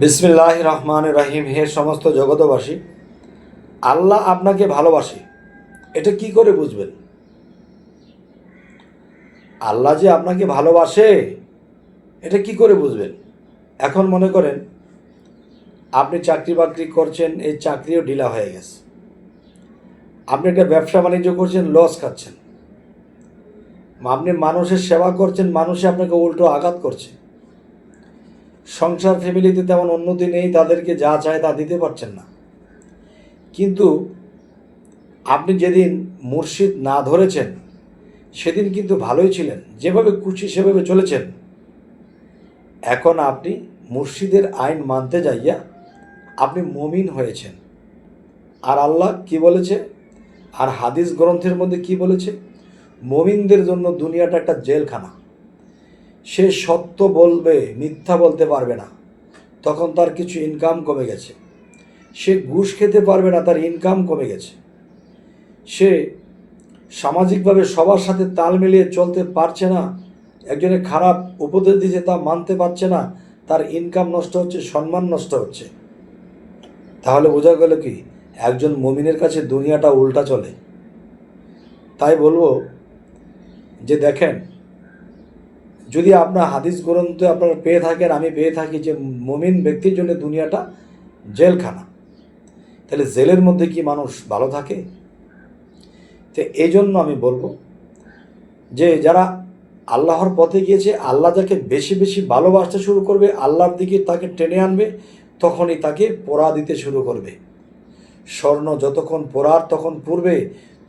বিসমিল্লাহ রহমান রাহিম হে সমস্ত জগতবাসী আল্লাহ আপনাকে ভালোবাসে। এটা কি করে বুঝবেন? আল্লাহ যে আপনাকে ভালোবাসে, এটা কি করে বুঝবেন? এখন মনে করেন, আপনি চাকরি বাকরি করছেন, এই চাকরিও ঢিলা হয়ে গেছে। আপনি একটা ব্যবসা বাণিজ্য করছেন, লস খাচ্ছেন। আপনি মানুষের সেবা করছেন মানুষে আপনাকে উল্টো আঘাত করছে। সংসার ফ্যামিলিতে তেমন উন্নতি নেই তাদেরকে যা চায় তা দিতে পারছেন না। কিন্তু আপনি যেদিন মুর্শিদ না ধরেছেন, সেদিন কিন্তু ভালোই ছিলেন, যেভাবে খুশি সেভাবে চলেছেন। এখন আপনি মুর্শিদের আইন মানতে যাইয়া আপনি মমিন হয়েছেন। আর আল্লাহ কি বলেছে? আর হাদিস গ্রন্থের মধ্যে কি বলেছে? মমিনদের জন্য দুনিয়াটা একটা জেলখানা। সে সত্য বলবে, মিথ্যা বলতে পারবে না। তখন তার কিছু ইনকাম কমে গেছে। সে ঘুষ খেতে পারবে না, তার ইনকাম কমে গেছে। সে সামাজিকভাবে সবার সাথে তাল মিলিয়ে চলতে পারছে না, একজনের খারাপ উপদেশ দিয়েছে তা মানতে পারছে না, তার ইনকাম নষ্ট হচ্ছে, সম্মান নষ্ট হচ্ছে। তাহলে বোঝা গেল কি, একজন মমিনের কাছে দুনিয়াটা উল্টা চলে। তাই বলব যে দেখেন যদি আপনার হাদিস গ্রন্থে আপনারা পেয়ে থাকেন, আমি পেয়ে থাকি যে মমিন ব্যক্তির জন্য দুনিয়াটা জেলখানা। তাহলে জেলের মধ্যে কি মানুষ ভালো থাকে? তো এই জন্য আমি বলব যে যারা আল্লাহর পথে গিয়েছে, আল্লাহ যাকে বেশি বেশি ভালোবাসতে শুরু করবে, আল্লাহর দিকে তাকে টেনে আনবে, তখনই তাকে পোড়া দিতে শুরু করবে। স্বর্ণ যতক্ষণ পোড়ার তখন পূর্বে,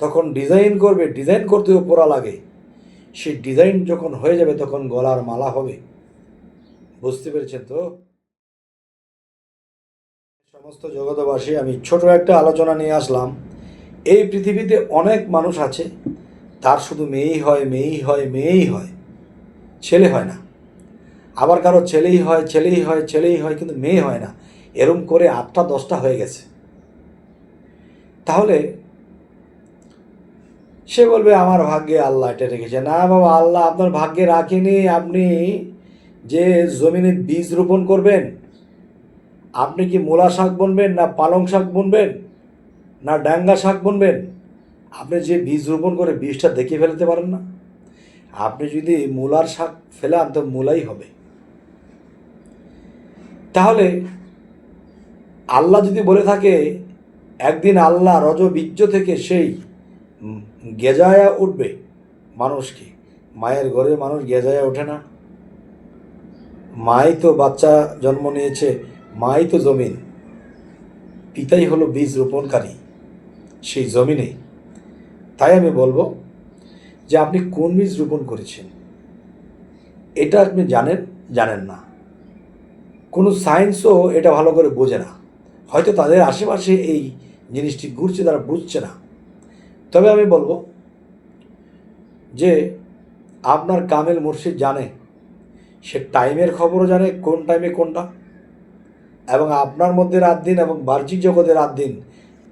তখন ডিজাইন করবে ডিজাইন করতেও পোড়া লাগে। সেই ডিজাইন যখন হয়ে যাবে, তখন গলার মালা হবে। বুঝতে পেরেছেন তো? সমস্ত জগতবাসী আমি ছোট একটা আলোচনা নিয়ে আসলাম। এই পৃথিবীতে অনেক মানুষ আছে, তার শুধু মেয়েই হয় মেয়েই হয় মেয়েই হয়। ছেলে হয় না। আবার কারও ছেলেই হয় ছেলেই হয় ছেলেই হয়, কিন্তু মেয়ে হয় না। এরম করে আটটা দশটা হয়ে গেছে। তাহলে সে বলবে, আমার ভাগ্যে আল্লাহ এটা রেখেছে। না বাবা, আল্লাহ আপনার ভাগ্যে রাখেনি। আপনি যে জমিনে বীজ রোপণ করবেন, আপনি কি মূলা শাক বুনবেন না পালং শাক বুনবেন না ডাঙ্গা শাক বুনবেন? আপনি যে বীজ রোপণ করে বীজটা দেখে ফেলতে পারেন না। আপনি যদি মূলার শাক ফেলান, তো মূলাই হবে। তাহলে আল্লাহ যদি বলে থাকে, একদিন আল্লাহ রজ বীর্য থেকে সেই গেজায়া উঠবে মানুষকে। মায়ের ঘরে মানুষ গেজায়া ওঠে না। মাই তো বাচ্চা জন্ম নিয়েছে, মাই তো জমিন। পিতাই হলো বীজ রোপণকারী, সেই জমিনে। তাই আমি বলব যে আপনি কোন বীজ রোপণ করেছেন? এটা আপনি জানেন জানেন না। কোনো সায়েন্সও এটা ভালো করে বোঝে না। হয়তো তাদের আশেপাশে এই জিনিসটি ঘুরছে, তারা বুঝছে না। তবে আমি বলব যে আপনার কামেল মুর্শিদ জানে, সে টাইমের খবরও জানে কোন টাইমে কোনটা। এবং আপনার মধ্যে রাত দিন এবং বাহ্যিক জগতে রাত দিন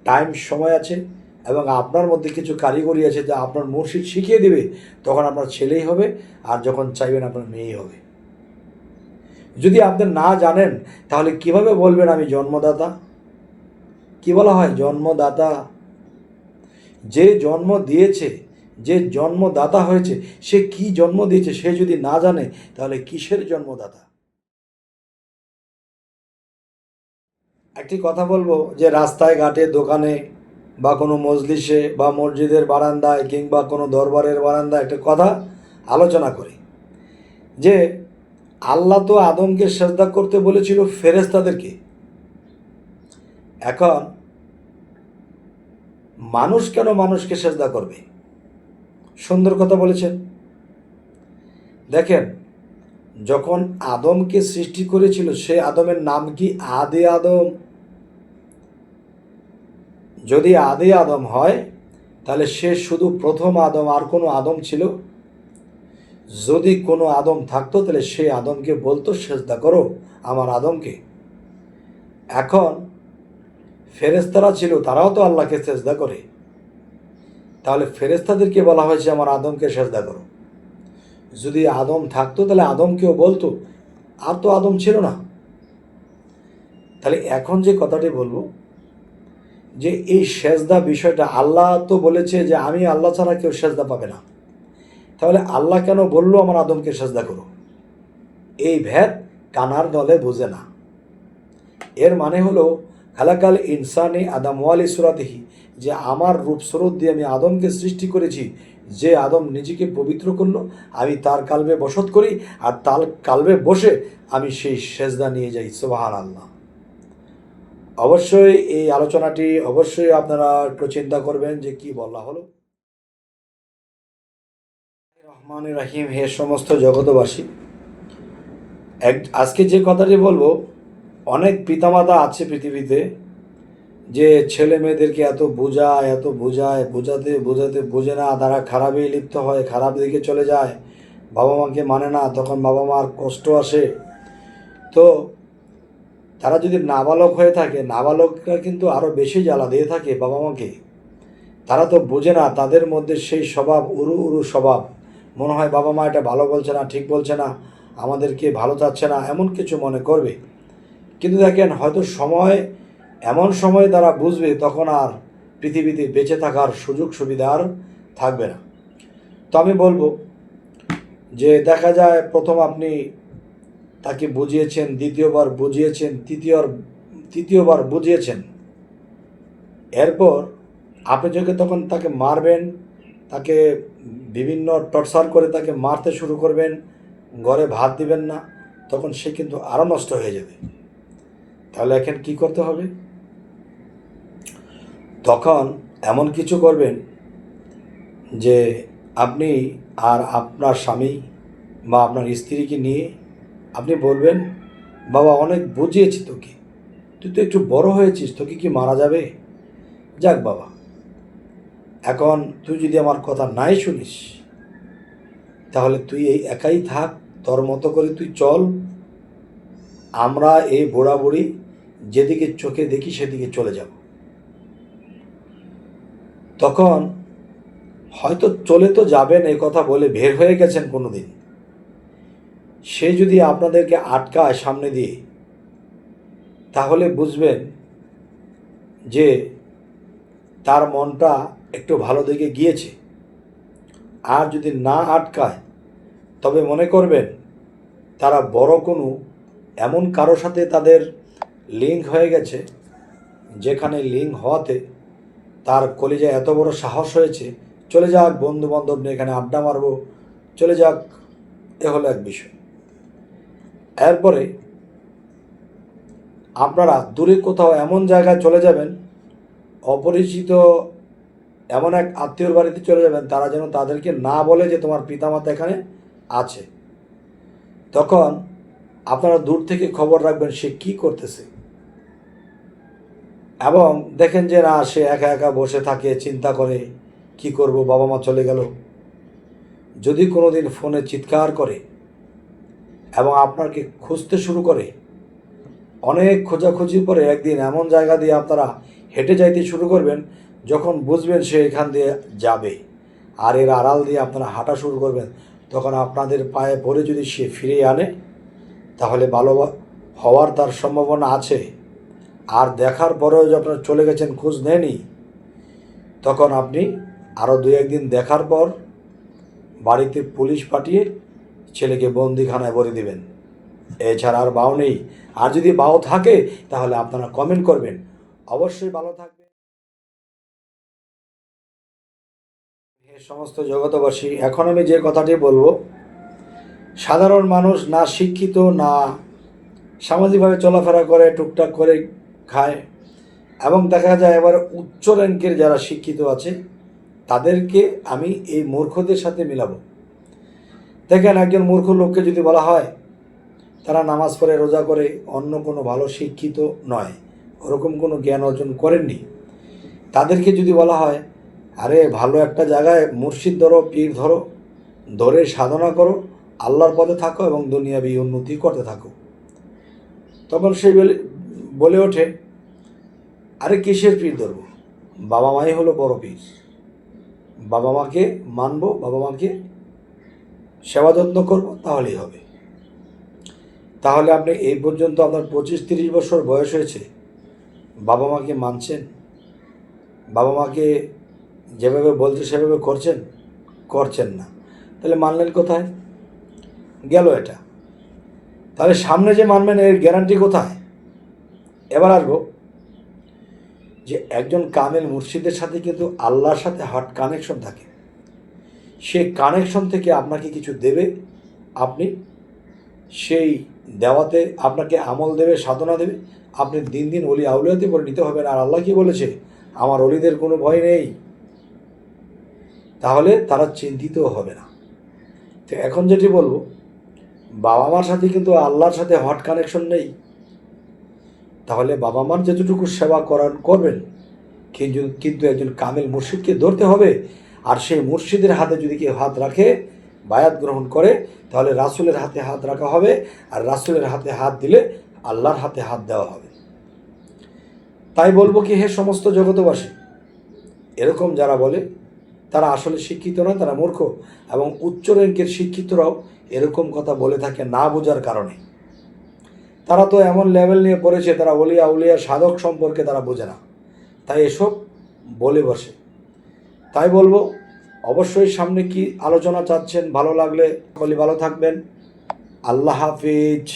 টাইম সময় আছে এবং আপনার মধ্যে কিছু কারিগরি আছে যা আপনার মুর্শিদ শিখিয়ে দেবে, তখন আপনার ছেলেই হবে আর যখন চাইবেন আপনার মেয়েই হবে। যদি আপনি না জানেন, তাহলে কীভাবে বলবেন আমি জন্মদাতা? কি বলা হয়? জন্মদাতা যে জন্ম দিয়েছে, যে জন্মদাতা হয়েছে, সে কি জন্ম দিয়েছে, সে যদি না জানে, তাহলে কিসের জন্মদাতা? একটি কথা বলব যে রাস্তায়, ঘাটে, দোকানে বা কোনো মজলিসে বা মসজিদের বারান্দায় কিংবা কোনো দরবারের বারান্দায় একটা কথা আলোচনা করি। যে আল্লাহ তো আদমকে শ্রদ্ধা করতে বলেছিল ফেরেস্তাদেরকে এখন মানুষ কেন মানুষকে সেজদা করবে? সুন্দর কথা বলেছেন। দেখেন, যখন আদমকে সৃষ্টি করেছিল, সে আদমের নাম কি আদে আদম? যদি আদে আদম হয়, তাহলে সে শুধু প্রথম আদম, আর কোনো আদম ছিল? যদি কোনো আদম থাকতো, তাহলে সে আদমকে বলতো, সেজদা করো আমার আদমকে। এখন ফেরেস্তারা ছিল, তারাও তো আল্লাহকে সেজদা করে। তাহলে ফেরেস্তাদেরকে বলা হয়েছে, আমার আদমকে সেজদা করো। যদি আদম থাকতো, তাহলে আদমকেও বলতো, আর তো আদম ছিল না। তাহলে এখন যে কথাটি বলব, যে এই সেজদা বিষয়টা আল্লাহ তো বলেছে যে, আমি আল্লাহ ছাড়া কেউ সেজদা পাবে না। তাহলে আল্লাহ কেন বলল, আমার আদমকে সেজদা করো? এই ভেদ কানার দলে বোঝে না। এর মানে হলো খালাকাল ইনসানে আদম ওয়ালি সুরাতিহি, যে আমার রূপ রূপস্বরূপ দিয়ে আমি আদমকে সৃষ্টি করেছি, যে আদম নিজেকে পবিত্র করল, আমি তার কালবে বসত করি, আর তার কালবে বসে আমি সেই সেজদা নিয়ে যাই সোবাহান আল্লাহ অবশ্যই এই আলোচনাটি অবশ্যই আপনারা একটু চিন্তা করবেন যে কি বলা হলো। রহমান রাহিম, হে সমস্ত জগতবাসী এক আজকে যে কথাটি বলব অনেক পিতামাতা আছে পৃথিবীতে যে ছেলে মেয়েদেরকে এত বোঝায় এত বোঝায়, বোঝাতে বোঝাতে বোঝে না, তারা খারাপেই লিপ্ত হয়, খারাপ দিকে চলে যায়, বাবা মাকে মানে না, তখন বাবা মার কষ্ট আসে। তো তারা যদি নাবালক হয়ে থাকে, নাবালকরা কিন্তু আরও বেশি জ্বালা দিয়ে থাকে বাবা মাকে। তারা তো বোঝে না, তাদের মধ্যে সেই স্বভাব, উরু উরু স্বভাব। মনে হয় বাবা মা এটা ভালো বলছে না, ঠিক বলছে না, আমাদেরকে ভালো চাচ্ছে না, এমন কিছু মনে করবে। কিন্তু দেখেন, হয়তো সময়, এমন সময় তারা বুঝবে তখন আর পৃথিবীতে বেঁচে থাকার সুযোগ সুবিধা আর থাকবে না। তো আমি বলব যে দেখা যায় প্রথম আপনি তাকে বুঝিয়েছেন, দ্বিতীয়বার বুঝিয়েছেন তৃতীয়বার তৃতীয়বার বুঝিয়েছেন। এরপর আপনি যখন তখন তাকে মারবেন, তাকে বিভিন্ন টর্চার করে তাকে মারতে শুরু করবেন, ঘরে ভাত দিবেন না, তখন সে কিন্তু আরও নষ্ট হয়ে যাবে। তাহলে এখন কি করতে হবে? তখন এমন কিছু করবেন যে আপনি আর আপনার স্বামী বা আপনার স্ত্রীকে নিয়ে আপনি বলবেন, বাবা, অনেক বুঝিয়েছি তোকে। তুই তো একটু বড় হয়েছিস, তোকে কি মারা যাবে? যাক বাবা, এখন তুই যদি আমার কথা নাই শুনিস, তাহলে তুই এই একাই থাক, তোর মতো করে তুই চল। আমরা এই বুড়া বুড়ি যেদিকে চোখে দেখি সেদিকে চলে যাব। তখন হয়তো চলে তো যাবেন এই কথা বলে বের হয়ে গেছেন কোনো দিন সে যদি আপনাদেরকে আটকায় সামনে দিয়ে, তাহলে বুঝবেন যে তার মনটা একটু ভালো দিকে গিয়েছে। আর যদি না আটকায়, তবে মনে করবেন তারা বড় কোনো, এমন কারও সাথে তাদের লিঙ্ক হয়ে গেছে, যেখানে লিঙ্ক হওয়াতে তার কলিজায় এত বড় সাহস হয়েছে, চলে যাক বন্ধু বান্ধব নিয়ে এখানে আড্ডা মারবো, চলে যাক, এ হলো এক বিষয়। এরপরে আপনারা দূরে কোথাও এমন জায়গায় চলে যাবেন, অপরিচিত এমন এক আত্মীয়র বাড়িতে চলে যাবেন, তারা যেন তাদেরকে না বলে যে তোমার পিতামাতা এখানে আছে। তখন আপনারা দূর থেকে খবর রাখবেন সে কি করতেছে। এবং দেখেন যে না, সে একা একা বসে থাকে, চিন্তা করে, কি করব, বাবা মা চলে গেল। যদি কোনো দিন ফোনে চিৎকার করে এবং আপনাকে খুঁজতে শুরু করে, অনেক খোঁজাখুঁজির পরে একদিন এমন জায়গা দিয়ে আপনারা হেঁটে যাইতে শুরু করবেন, যখন বুঝবেন সে এখান দিয়ে যাবে। আর এর আড়াল দিয়ে আপনারা হাঁটা শুরু করবেন, তখন আপনাদের পায়ে পড়ে যদি সে ফিরে আনে, তাহলে ভালো হওয়ার তার সম্ভাবনা আছে। আর দেখার পরেও যে আপনার চলে গেছেন খোঁজ নেনই তখন আপনি আরও দু একদিন দেখার পর বাড়িতে পুলিশ পাঠিয়ে ছেলেকে বন্দিখানায় ভরে দিবেন। এছাড়া আর বাও নেই। আর যদি বাও থাকে, তাহলে আপনারা কমেন্ট করবেন। অবশ্যই ভালো থাকবে হে সমস্ত জগতবাসী এখন আমি যে কথাটি বলব, সাধারণ মানুষ না শিক্ষিত, না সামাজিকভাবে চলাফেরা করে, টুকটাক করে খায়। এবং দেখা যায় এবার উচ্চ র্যাঙ্কের যারা শিক্ষিত আছে, তাদেরকে আমি এই মূর্খদের সাথে মিলাবো। দেখেন একজন মূর্খ লোককে যদি বলা হয়, তারা নামাজ পড়ে, রোজা করে, অন্য কোনো ভালো শিক্ষিত নয়, ওরকম কোনো জ্ঞান অর্জন করেননি, তাদেরকে যদি বলা হয়, আরে, ভালো একটা জায়গায় মুর্শিদ ধরো, পীর ধরো, ধরে সাধনা করো, আল্লাহর পথে থাকো এবং দুনিয়াবি উন্নতি করতে থাকো। তখন সে বলে ওঠে, আরে কিসের পীর ধরবো? বাবা মাই হলো বড় পীর। বাবা মাকে মানবো, বাবা মাকে সেবা যত্ন করব, তাহলেই হবে। তাহলে আপনি এই পর্যন্ত আপনার পঁচিশ তিরিশ বছর বয়স হয়েছে, বাবা মাকে মানছেন? বাবা মাকে যেভাবে বলছে, সেভাবে করছেন? করছেন না। তাহলে মানলেন কোথায়? গেল এটা। তাহলে সামনে যে মানবেন, এর গ্যারান্টি কোথায়? এবার আসব যে একজন কামেল মুর্শিদের সাথে কিন্তু আল্লাহর সাথে হার্ট কানেকশন থাকে। সে কানেকশন থেকে আপনাকে কিছু দেবে, আপনি সেই দেওয়াতে আপনাকে আমল দেবে, সাধনা দেবে, আপনি দিন দিন অলি আউলিয়াতে বলে পরিণত হবেন। আর আল্লাহ কি বলেছে? আমার অলিদের কোনো ভয় নেই। তাহলে তারা চিন্তিত হবে না। তো এখন যেটি বলব বাবা মার সাথে কিন্তু আল্লাহর সাথে হট কানেকশন নেই। তাহলে বাবা মার যতটুকু সেবা করার করবেন, কিন্তু কিন্তু একজন কামেল মুর্শিদকে ধরতে হবে। আর সেই মুর্শিদের হাতে যদি কেউ হাত রাখে, বায়াত গ্রহণ করে, তাহলে রাসুলের হাতে হাত রাখা হবে। আর রাসুলের হাতে হাত দিলে আল্লাহর হাতে হাত দেওয়া হবে। তাই বলব কি, হে সমস্ত জগতবাসী এরকম যারা বলে, তারা আসলে শিক্ষিত নয়, তারা মূর্খ। এবং উচ্চ র্যাঙ্কের শিক্ষিতরাও এরকম কথা বলে থাকে না বোঝার কারণে। তারা তো এমন লেভেল নিয়ে পড়েছে, তারা অলিয়া উলিয়া সাধক সম্পর্কে তারা বোঝে না। তাই এসব বলে বসে। তাই বলব, অবশ্যই সামনে কি আলোচনা চাচ্ছেন, ভালো লাগলে সকলে ভালো থাকবেন। আল্লাহ হাফিজ।